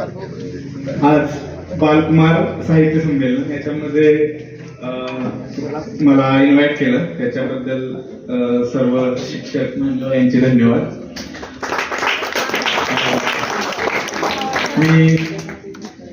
आज बालकुमार साहित्य संमेलन याच्यामध्ये मला इन्व्हाइट केलं. त्याच्याबद्दल सर्व शिक्षक मंडळ यांचे धन्यवाद. मी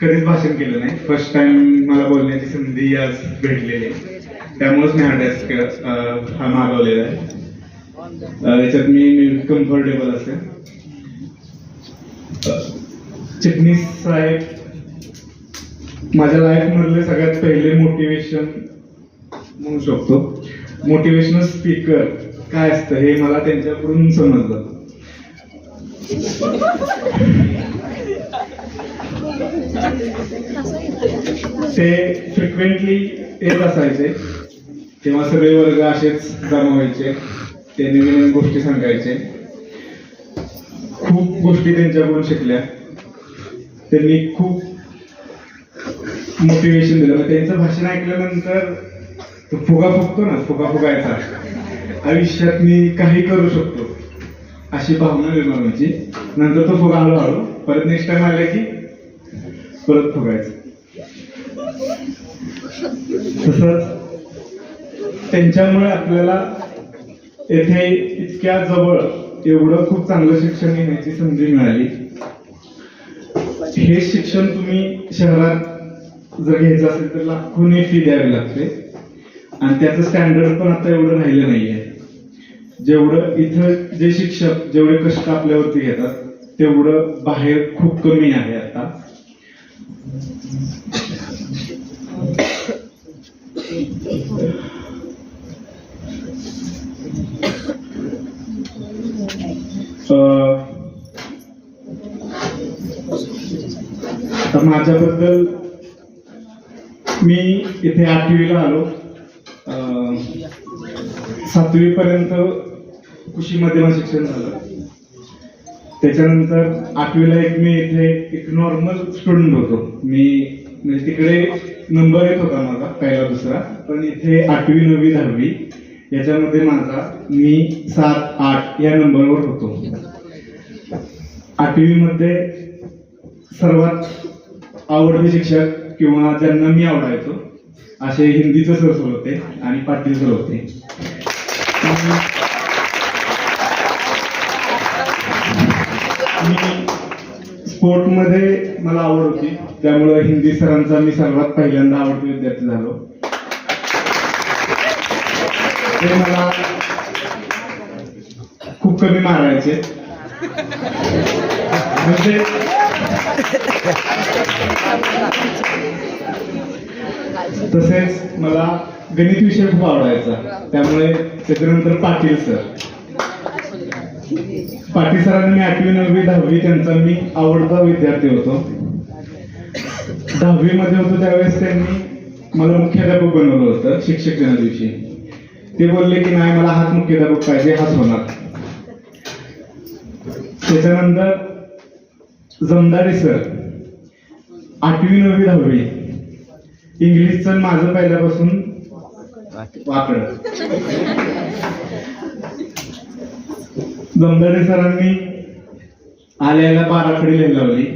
कधीच भाषण केलं नाही. फर्स्ट टाइम मला बोलण्याची संधी आज भेटलेली आहे. त्यामुळेच मी हा डेस्क हा मागवलेला आहे. याच्यात मी कम्फर्टेबल असेल. चिटणीस साहेब माझ्या लाईफ मधले सगळ्यात पहिले मोटिवेशन म्हणू शकतो. मोटिवेशनल स्पीकर काय असतं हे मला त्यांच्याकडून समजलं. ते फ्रिक्वेंटली येत असायचे. तेव्हा सगळे वर्ग असेच जमवायचे ते नवीन गोष्टी सांगायचे. खूप गोष्टी त्यांच्याकडून शिकल्या. त्यांनी खूप मोटिवेशन दिलं. मग त्यांचं भाषण ऐकल्यानंतर तो फुगा फुगतो ना फुगा फुगायचा. आयुष्यात मी काही करू शकतो अशी भावना निर्माण व्हायची. नंतर तो फुगा हळूहळू परत नेक्स्ट टाइम आले की परत फुगायचं. तसंच त्यांच्यामुळे आपल्याला येथे इतक्या जवळ एवढं खूप चांगलं शिक्षण घेण्याची संधी मिळाली. हे शिक्षण तुम्ही शहरात जर घ्यायचं असेल तर लाखोनी फी द्यावी लागते. आणि त्याचं स्टँडर्ड पण आता एवढं राहिलं नाहीये. जेवढं इथं जे शिक्षक जेवढे कष्ट आपल्यावरती घेतात तेवढं बाहेर खूप कमी आहे आता अं, तर माझ्याबद्दल मी इथे आठवीला आलो. अं, सातवी पर्यंत कृषी माध्यम शिक्षण झालं. त्याच्यानंतर आठवीला एक मी इथे एक नॉर्मल स्टुडंट होतो. मी म्हणजे तिकडे नंबर येत होता माझा पहिला दुसरा. पण इथे आठवी नववी दहावी याच्यामध्ये माझा मी सात आठ या नंबरवर होतो. आठवीमध्ये सर्वात आवडते शिक्षक किंवा ज्यांना मी आवडायचो असे हिंदीचे सर सर होते आणि पाटील सर होते. स्पोर्टमध्ये मला आवड होती त्यामुळे हिंदी सरांचा मी सर्वात पहिल्यांदा आवडते विद्यार्थी झालो. ते मला खूप कमी मारायचे. म्हणजे तसेच मला गणित विषय खूप आवडायचा. त्यामुळे त्याच्यानंतर पाटील सर. पाटील सरांनी मी आठवी नववी दहावी त्यांचा मी आवडता विद्यार्थी होतो. दहावी मध्ये होतो त्यावेळेस त्यांनी मला मुख्याध्यापक बनवलं होतं शिक्षक दिना दिवशी. ते बोलले की नाही मला हाच मुख्याध्यापक पाहिजे हाच होणार. त्याच्यानंतर जमदारे सर. आठवी नववी दहावी. इंग्लिशचं माझं पहिल्यापासून वाकड. जमदारे सरांनी आल्याला बाराखडी लिहायला लावली.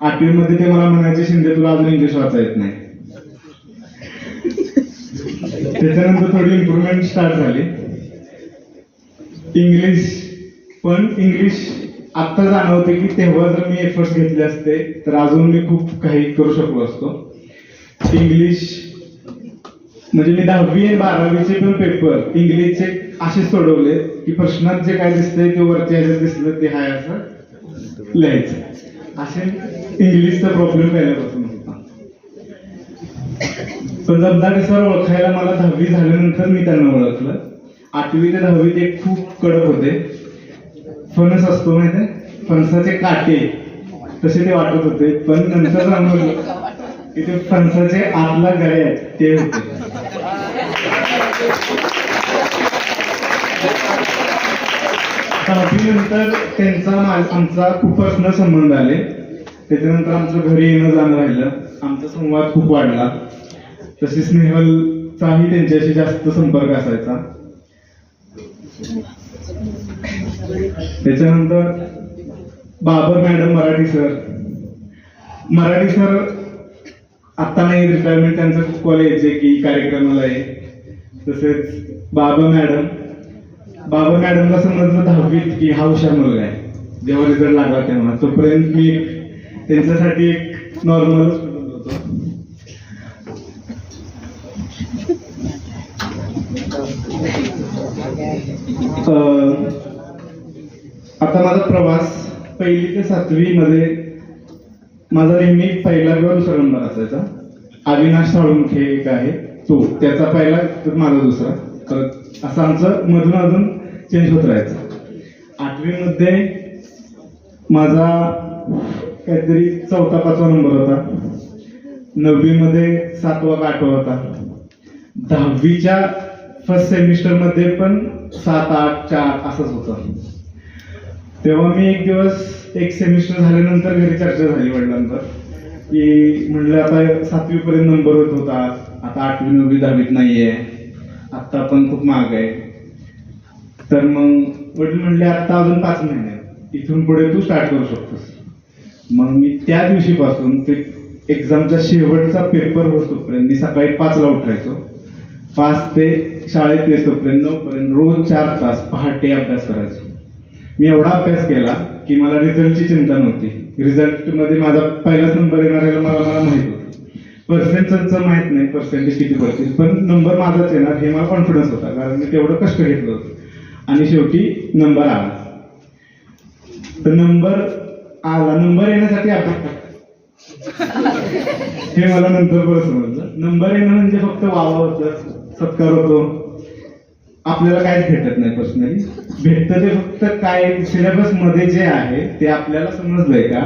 आठवी मध्ये ते मला म्हणायचे शिंदे तुला अजून इंग्लिश वाचा येत नाही. त्याच्यानंतर थोडी इम्प्रुव्हमेंट स्टार्ट झाली. इंग्लिश पण इंग्लिश आत्ता जाणवते की तेव्हा जर मी एफर्ट्स घेतले असते तर अजून मी खूप काही करू शकलो असतो. इंग्लिश म्हणजे मी दहावी आणि बारावीचे पण पेपर इंग्लिशचे असे सोडवले की प्रश्नात जे काय दिसतंय ते वरच्या ह्याच्यात दिसलं ते हाय असं लिहायचं. असे इंग्लिशचा प्रॉब्लेम पहिल्यापासून होता. पण जमदारे सर ओळखायला मला दहावी झाल्यानंतर मी त्यांना ओळखलं. आठवी ते दहावी ते खूप कडक होते. फणस असतो माहिती फणसाचे काटे. तसे ते वाटत होते पण नंतर जाणवलं की ते फणसाचे आतला गळे आहेत ते होते. नंतर त्यांचा आमचा खूप न संबंध आले. त्याच्यानंतर आमचं घरी येणं जाणं राहिलं. आमचा संवाद खूप वाढला. तसेच स्नेहलचाही त्यांच्याशी जास्त संपर्क असायचा. त्याच्यानंतर Babar madam Marathi sir. Marathi sir आता नाही रिटायरमेंट त्यांचं कॉलेज आहे की कार्यक्रमाला आहे. तसेच बाबा मॅडम. बाबा मॅडमला समजलं दहावीत की हा हुशार मुलगा आहे. जेव्हा रिझल्ट लागला तेव्हा. तोपर्यंत मी त्यांच्यासाठी एक नॉर्मल होतो अं, आता माझा प्रवास पहिली ते सातवी मध्ये माझा नेहमी पहिला किंवा दुसरा नंबर असायचा. अविनाश साळुंखे एक आहे तो. त्याचा पहिला तर माझा दुसरा. तर असं आमचं मधून अजून चेंज होत राहायचं. आठवीमध्ये माझा काहीतरी चौथा पाचवा नंबर होता. नववीमध्ये सातवा का आठवा होता. दहावीच्या फर्स्ट सेमिस्टरमध्ये पण सात आठ चार असंच होतं. तेव्हा मी एक दिवस एक सेमिस्टर झाल्यानंतर घरी चर्चा झाली वडिलांवर. की म्हणलं आता सातवी पर्यंत नंबर होत होता. आता आठवी नववी दहावीत नाहीये. आता पण खूप महाग आहे. तर मग वडील म्हणले आता अजून पाच महिने आहेत. इथून पुढे तू स्टार्ट करू शकतोस. मग मी त्या दिवशीपासून ते एक्झामचा शेवटचा पेपर होतोपर्यंत मी सकाळी पाचला उठायचो. पाच ते शाळेत येतोपर्यंत नऊपर्यंत रोज चार तास पहाटे अभ्यास करायचो. मी एवढा अभ्यास केला की मला रिझल्टची चिंता नव्हती. रिझल्टमध्ये माझा पहिलाच नंबर येणार आहे मला मला माहीत होतं. पर्सेंटचं माहीत नाही पर्सेंटेज किती पडतील पण नंबर माझाच येणार हे मला कॉन्फिडन्स होता कारण मी तेवढं कष्ट घेतलं होतं. आणि शेवटी नंबर आला. तर नंबर आला. नंबर येण्यासाठी आपण हे मला नंतर बरं समजलं. नंबर येणं म्हणजे फक्त वावा होतं सत्कार होतो. आपल्याला काहीच भेटत नाही पर्सनली भेटतं ते फक्त काय सिलेबसमध्ये जे आहे ते आपल्याला समजलंय का?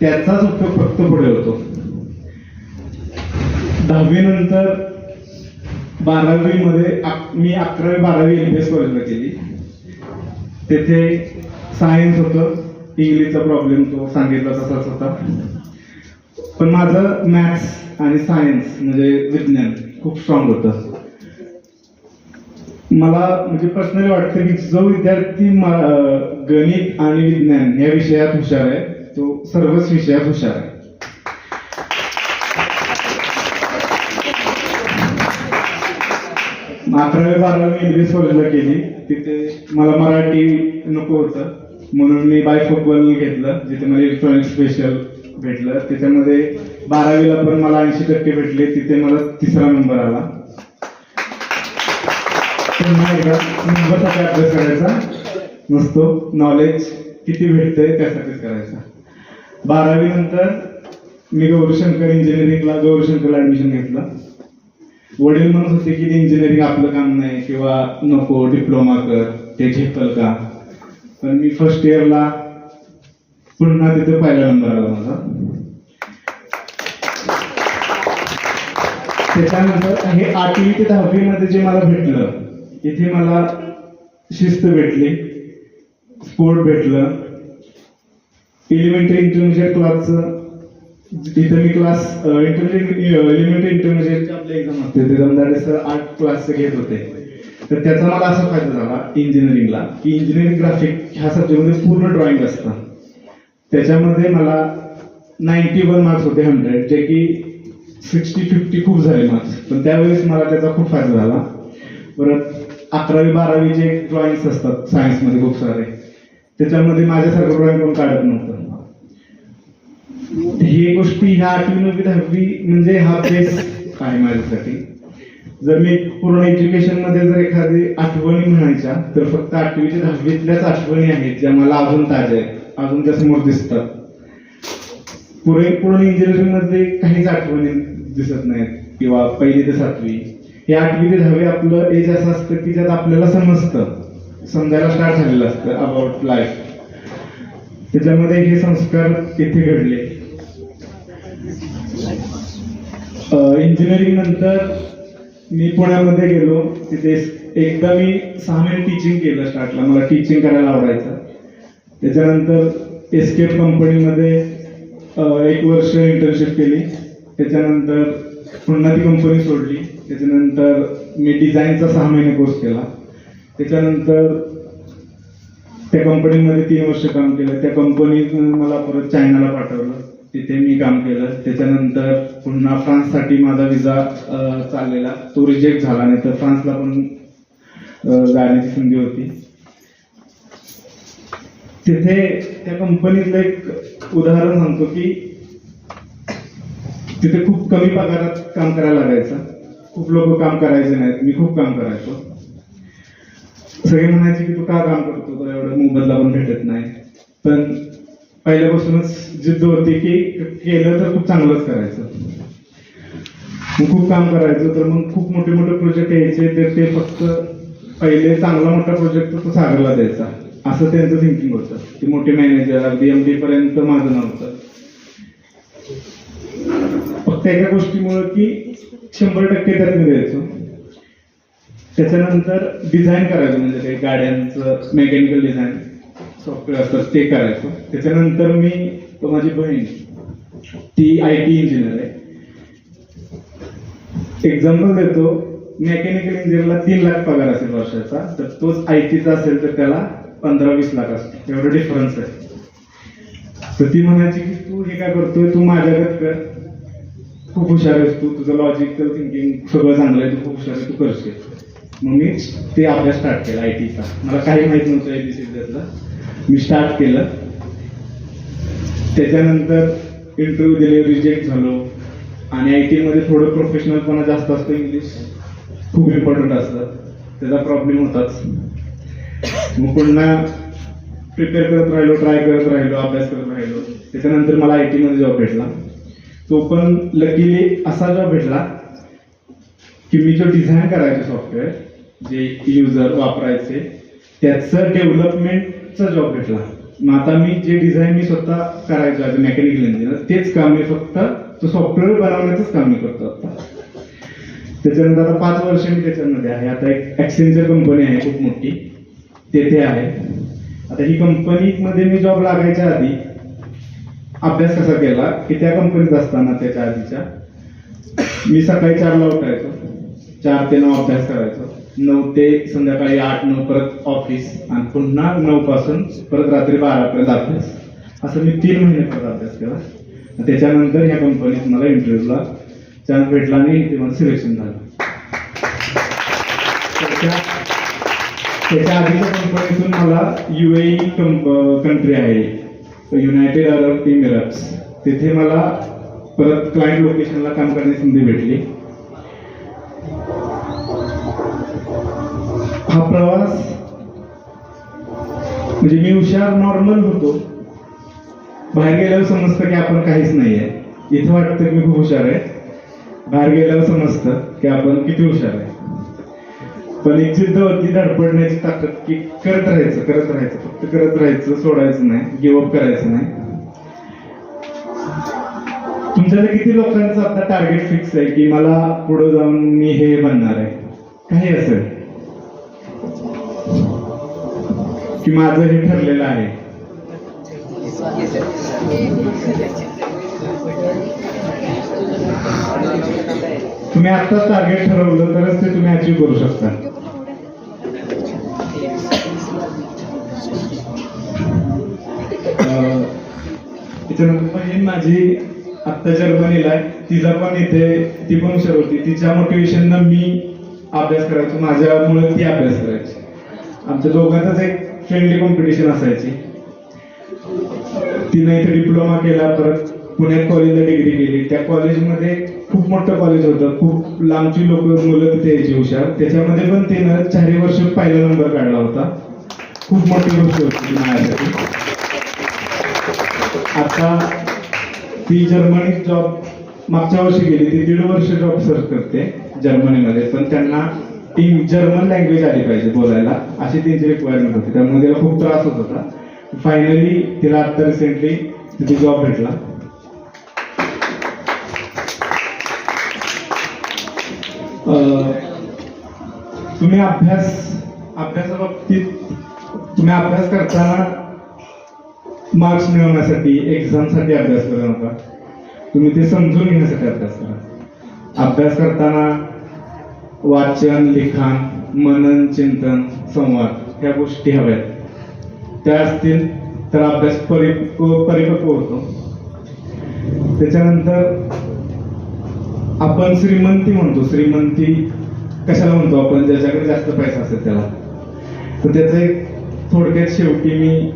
त्याचाच उपयोग फक्त पुढे होतो. दहावी नंतर बारावी मध्ये मी अकरावी बारावी एम एस कॉलेजला केली तेथे सायन्स होतं इंग्लिशचा प्रॉब्लेम तो सांगितला तसाच होता. पण माझं मॅथ्स आणि सायन्स म्हणजे विज्ञान खूप स्ट्रॉंग होतं. मला म्हणजे पर्सनली वाटतं की जो विद्यार्थी गणित आणि विज्ञान या विषयात हुशार आहे तो सर्वच विषयात हुशार आहे. अकरावी बारावी इंग्लिश कॉलेजला केली. तिथे मला मराठी नको होतं. म्हणून मी बायफोकल घेतलं जिथे मला इलेक्ट्रॉनिक स्पेशल भेटलं. त्याच्यामध्ये बारावीला पण मला ऐंशी टक्के भेटले. तिथे मला तिसरा नंबर आला. नाही का नंबरसाठी अभ्यास करायचा. नसतो नॉलेज किती भेटतंय त्यासाठीच करायचा. बारावी नंतर मी गौरीशंकर इंजिनिअरिंगला गौरीशंकरला ऍडमिशन घेतलं. वडील म्हणत होते की इंजिनिअरिंग आपलं काम नाही किंवा नको डिप्लोमा कर ते झेपल का? पण मी फर्स्ट इयरला पुन्हा तिथे पहिला नंबर आला माझा. त्याच्यानंतर हे आठवी ते दहावी मध्ये जे मला भेटलं इथे मला शिस्त भेटली स्पोर्ट भेटलं. एलिमेंटरी इंटरमिजिएट क्लासचं तिथे मी क्लास एलिमेंटरी इंटरमिजिएटचे आपले एक्झाम असते त्याच्यामध्ये आर्ट क्लासचे घेत होते. तर त्याचा मला असा फायदा झाला इंजिनिअरिंगला की इंजिनिअरिंग ग्राफिक ह्या सब्जेक्टमध्ये पूर्ण ड्रॉइंग असतं. त्याच्यामध्ये मला नाईन्टी वन मार्क्स होते हंड्रेड जे की सिक्स्टी फिफ्टी खूप झाले मार्क्स पण त्यावेळेस मला त्याचा खूप फायदा झाला. परत अकरावी बारावी जे ड्रॉइंग्स असतात सायन्समध्ये खूप सारे त्याच्यामध्ये माझ्यासारखं ड्रॉइंग कोण काढत नव्हतं. ही गोष्टी ह्या आठवी नववी दहावी म्हणजे हा बेस आहे माझ्यासाठी. जर मी पूर्ण एज्युकेशनमध्ये जर एखादी आठवणी म्हणायच्या तर फक्त आठवीच्या दहावीतल्याच आठवणी आहेत ज्या मला अजून ताज्या आहेत अजून त्या समोर दिसतात. पुढे पूर्ण इंजिनिअरिंगमध्ये काहीच आठवणी दिसत नाहीत किंवा पहिली ते सातवी. हे आठवी ते आपलं एज असं असतं की ज्यात आपल्याला समजतं. समजायला स्टार्ट झालेलं असतं अबाउट लाईफ त्याच्यामध्ये हे संस्कार इथे घडले. इंजिनिअरिंग नंतर मी पुण्यामध्ये गेलो. तिथे एकदा मी सहा महिने टीचिंग केलं स्टार्टला मला टीचिंग करायला आवडायचं. त्याच्यानंतर एस्केप कंपनीमध्ये एक वर्ष इंटर्नशिप केली. त्याच्यानंतर पुन्हा ती कंपनी सोडली. त्याच्यानंतर मी डिझाईनचा सहा महिने कोर्स केला. त्याच्यानंतर त्या कंपनीमध्ये तीन वर्ष काम केलं. त्या कंपनीत मला परत चायनाला पाठवलं. तिथे मी काम केलं. त्याच्यानंतर पुन्हा फ्रान्ससाठी माझा विजा चाललेला. तो रिजेक्ट झाला नाही तर फ्रान्सला पण जाण्याची संधी होती. तिथे त्या कंपनीतलं एक उदाहरण सांगतो की तिथे खूप कमी पगारात काम करायला लागायचं. खूप लोक काम करायचे नाहीत. मी खूप काम करायचो. सगळे म्हणायचे की तू का काम करतो? तुला एवढं मोबदला पण भेटत नाही. पण पहिल्यापासूनच जिद्द होती की केलं तर खूप चांगलंच करायचं. मग खूप काम करायचं. तर मग खूप मोठे मोठे प्रोजेक्ट यायचे. तर ते फक्त पहिले चांगला मोठा प्रोजेक्ट तो सागरला द्यायचा. असं त्यांचं थिंकिंग होतं. की मोठे मॅनेजर अगदी एम डी पर्यंत माझं नव्हतं. फक्त एका गोष्टीमुळे की शंभर टक्के त्यात मी द्यायचो. त्याच्यानंतर डिझाईन करायचं म्हणजे ते गाड्यांचं मेकॅनिकल डिझाईन सॉफ्टवेअर असतात ते करायचो. त्याच्यानंतर मी तो माझी बहीण ती आय टी इंजिनियर आहे. एक्झाम्पल देतो मेकॅनिकल इंजिनियरला तीन लाख पगार असेल वर्षाचा तर तोच आय टीचा असेल तर त्याला पंधरा वीस लाख असतो. एवढं डिफरन्स आहे. तर ती म्हणायची की तू हे काय करतोय? तू माझ्याकडे कर. खूप हुशार आहेस तू. तुझं लॉजिकल थिंकिंग सगळं चांगलं आहे. तू खूप हुशार आहे तू करशील. मग मी ते अभ्यास स्टार्ट केला आय टीचा मला काही माहीत नव्हतं एबीसी त्यातलं मी स्टार्ट केलं. त्याच्यानंतर इंटरव्ह्यू दिले रिजेक्ट झालो. आणि आय टीमध्ये थोडं प्रोफेशनलपणा जास्त असतं इंग्लिश खूप इम्पॉर्टंट असतं. त्याचा प्रॉब्लेम होताच. मग पुन्हा प्रिपेअर करत राहिलो ट्राय करत राहिलो अभ्यास करत राहिलो. त्याच्यानंतर मला आय टीमध्ये जॉब भेटला. तो पण लकीली असा जॉब भेटला की मी जो डिझाईन करायचे सॉफ्टवेअर जे युजर वापरायचे त्याचं डेव्हलपमेंटचा जॉब भेटला. मग आता मी जे डिझाईन मी स्वतः करायचो ॲज मेकॅनिकल इंजिनियर तेच काम मी फक्त तो सॉफ्टवेअर बनवण्याचंच काम मी करतो आता. त्याच्यानंतर आता पाच वर्ष मी त्याच्यामध्ये आहे. आता एक ॲक्सेंचर कंपनी आहे खूप मोठी. तेथे आहे. आता ही कंपनीमध्ये मी जॉब लागायच्या आधी अभ्यास कसा केला की त्या कंपनीत असताना त्याच्या आधीच्या? मी सकाळी चारला उठायचो. चार ते नऊ अभ्यास करायचो. नऊ ते संध्याकाळी आठ नऊ परत ऑफिस आणि पुन्हा नऊ पासून परत रात्री बारापर्यंत अभ्यास. असं मी तीन महिने परत अभ्यास केला. त्याच्यानंतर ह्या कंपनीत मला इंटरव्ह्यूला चान्स भेटला आणि ते मला सिलेक्शन झालं. त्याच्या आधीच्या कंपनीतून मला युएई कंट्री आहे. युनायटेड अरब इमिरेट्स तिथे मला परत क्लायंट लोकेशनला काम करण्याची संधी भेटली. हा प्रवास म्हणजे मी हुशार नॉर्मल होतो. बाहेर गेल्यावर समजतं की आपण काहीच नाहीये. इथं वाटतं की मी खूप हुशार आहे. बाहेर गेल्यावर समजतं की आपण किती हुशार आहे. पण एक जिद्द होती धडपडण्याची ताकद की करत राहायचं करत राहायचं. फक्त करत राहायचं सोडायचं नाही गिवअप करायचं नाही. तुमच्याकडे किती लोकांचं आता टार्गेट फिक्स आहे की मला पुढे जाऊन मी हे बनणार आहे? काही असेल? की माझं हे ठरलेलं आहे? तुम्ही आत्ताच टार्गेट ठरवलं तरच ते तुम्ही अचीव करू शकता. त्याच्यानंतर बहीण माझी आत्ता जर्मनीला आहे. तिला पण इथे ती पण हुशार होती. तिच्या मोटिवेशननं मी अभ्यास करायचो. माझ्यामुळे ती अभ्यास करायची. आमच्या दोघांचाच एक फ्रेंडली कॉम्पिटिशन असायची. तिने इथे डिप्लोमा केला परत पुण्यात कॉलेजला डिग्री केली त्या कॉलेजमध्ये खूप मोठं कॉलेज होतं. खूप लांबची लोक मुलं तिथे यायची हुशार. त्याच्यामध्ये पण तिनं चारही वर्ष पहिला नंबर काढला होता. खूप मोठी गोष्ट होती माझ्यासाठी. आता ती जर्मनीत जॉब मागच्या वर्षी गेली. ती दीड वर्ष जॉब सर्च करते जर्मनीमध्ये. पण त्यांना ती जर्मन लँग्वेज आली पाहिजे बोलायला. अशी त्यांची रिक्वायरमेंट होती. त्यामुळे तिला खूप त्रास होत होता. फायनली तिला आता रिसेंटली तिथे जॉब भेटला. तुम्ही अभ्यास अभ्यासाबाबतीत तुम्ही अभ्यास करताना मार्क्स मिळवण्यासाठी एक्झामसाठी अभ्यास करू नका. तुम्ही ते समजून घेण्यासाठी अभ्यास करा. अभ्यास करताना वाचन लिखाण मनन चिंतन संवाद ह्या गोष्टी हव्यात. त्या असतील तर अभ्यास परिपक्व परिपक्व होतो. त्याच्यानंतर आपण श्रीमंती म्हणतो. श्रीमंती कशाला म्हणतो आपण? ज्याच्याकडे जास्त पैसा असेल त्याला. तर त्याचं एक थोडक्यात शेवटी मी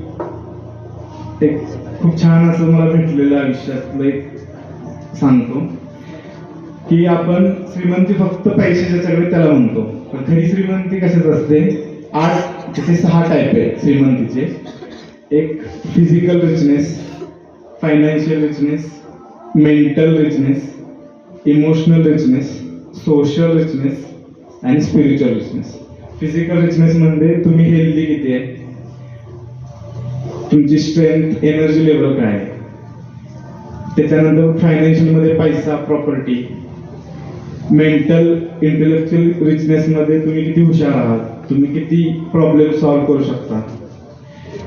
एक खूप छान असं मला भेटलेलं आयुष्यातलं एक सांगतो. की आपण श्रीमंती फक्त पैसे ज्याच्याकडे त्याला म्हणतो. पण खरी श्रीमंती कशाच असते? आठ त्याचे सहा टाईप आहे श्रीमंतीचे. एक physical richness financial richness mental richness emotional richness social richness आणि स्पिरिच्युअल रिचनेस फिजिकल रिचनेस म्हणजे तुम्ही हेल्दी किती आहे? तुमची स्ट्रेंथ एनर्जी लेवल काय आहे? त्याच्यानंतर फायनान्शियलमध्ये पैसा प्रॉपर्टी मेंटल इंटेलेक्च्युअल रिचनेस मध्ये तुम्ही किती हुशार आहात? तुम्ही किती प्रॉब्लेम सॉल्व्ह करू शकता?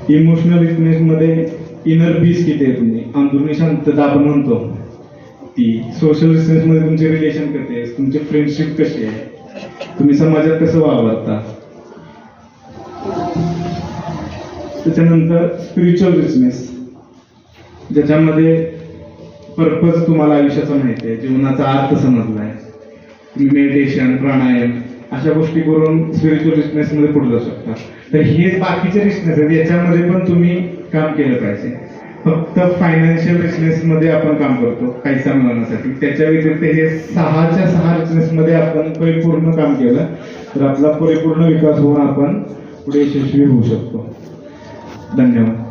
इमोशनल रिचनेस मध्ये इनर पीस किती आहे तुम्ही? अंदरुनी शांतता आपण म्हणतो. ती सोशलमध्ये तुमचे रिलेशन कसे आहे तुमचे फ्रेंडशिप कशी आहे तुम्ही समाजात कसं वावरता? त्याच्यानंतर स्पिरिच्युअल रिचनेस ज्याच्यामध्ये पर्पज तुम्हाला आयुष्याचा माहिती आहे. जीवनाचा अर्थ समजलाय. तुम्ही मेडिटेशन प्राणायाम अशा गोष्टी करून स्पिरिच्युअल बिझनेस मध्ये पुढे जाऊ शकता. तर हे बाकीचे रिचनेस आहेत. याच्यामध्ये पण तुम्ही काम केलं पाहिजे. फक्त फायनान्शियल बिझनेस मध्ये आपण काम करतो काहीसा मुलांसाठी त्याच्या व्यतिरिक्त हे सहाच्या सहा बिझनेस मध्ये आपण परिपूर्ण काम केलं तर आपला परिपूर्ण विकास होऊन आपण पुढे यशस्वी होऊ शकतो. धन्यवाद.